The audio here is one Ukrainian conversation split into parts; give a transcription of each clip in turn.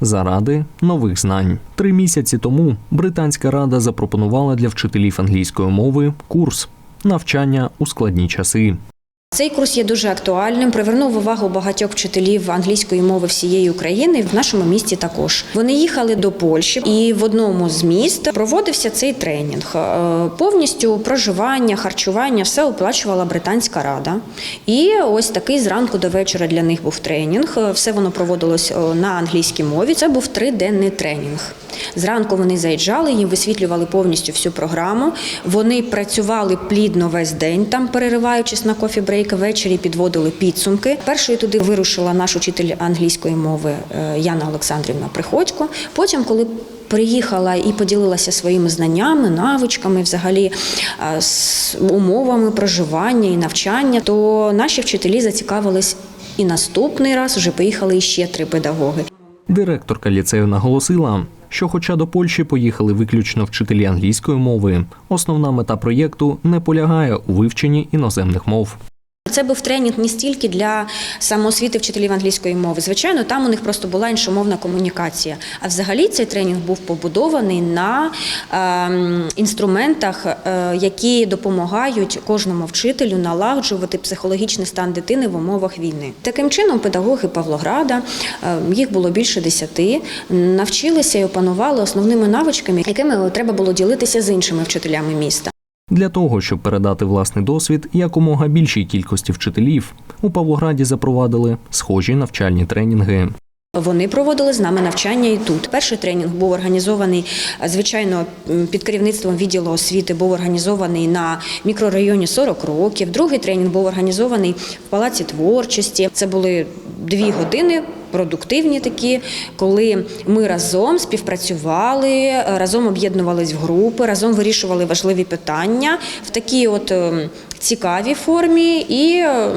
заради нових знань. Три місяці тому британська рада запропонувала для вчителів англійської мови курс навчання у складні часи. Цей курс є дуже актуальним. Привернув увагу багатьох вчителів англійської мови всієї України. В нашому місті також вони їхали до Польщі, і в одному з міст проводився цей тренінг. Е, Повністю проживання, харчування все оплачувала британська рада. І ось такий зранку до вечора для них був тренінг. Е, Все воно проводилось е, на англійській мові. Це був триденний тренінг. Зранку вони заїжджали, їм висвітлювали повністю всю програму. Вони працювали плідно весь день, там перериваючись на кофі-брейк. Ввечері підводили підсумки. Першою туди вирушила наш учитель англійської мови е, Яна Олександрівна Приходько. Потім, коли Приїхала і поділилася своїми знаннями, навичками, взагалі е, з умовами проживання і навчання, то наші вчителі зацікавились і наступний раз вже поїхали іще три педагоги. Директорка ліцею наголосила, що, хоча до Польщі поїхали виключно вчителі англійської мови, основна мета проєкту не полягає у вивченні іноземних мов. Це був тренінг не стільки для самоосвіти вчителів англійської мови. Звичайно, там у них просто була іншомовна комунікація. А взагалі цей тренінг був побудований на е, інструментах, е, які допомагають кожному вчителю налагоджувати психологічний стан дитини в умовах війни. Таким чином, педагоги Павлограда, е, їх було більше десяти, навчилися і опанували основними навичками, якими треба було ділитися з іншими вчителями міста. Для того, щоб передати власний досвід якомога більшій кількості вчителів, у Павлограді запровадили схожі навчальні тренінги. Вони проводили з нами навчання і тут. Перший тренінг був організований, е, звичайно, під керівництвом відділу освіти, був організований на мікрорайоні 40 років. Другий тренінг був організований в палаці творчості. Це були дві години. Продуктивні такі, коли ми разом співпрацювали, е, разом об'єднувались в групи, разом вирішували важливі питання. В такій от ем, цікавій формі і ем,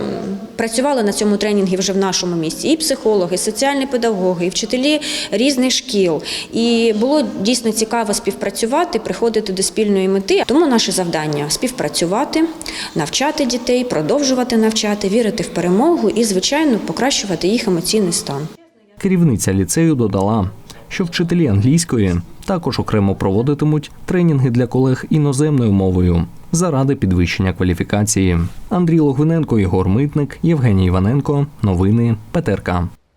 працювали на цьому тренінгі вже в нашому місті. І психологи, і соціальні педагоги, і вчителі різних шкіл. І було дійсно цікаво співпрацювати, приходити до спільної мети. Тому наше завдання співпрацювати, навчати дітей, продовжувати навчати, вірити в перемогу і, звичайно, покращувати їх емоційний стан. Керівниця ліцею додала, що вчителі англійської також окремо проводитимуть тренінги для колег іноземною мовою заради підвищення кваліфікації. Андрій Логвиненко, Ігор Митник, Євгеній Іваненко. Новини ПТРК.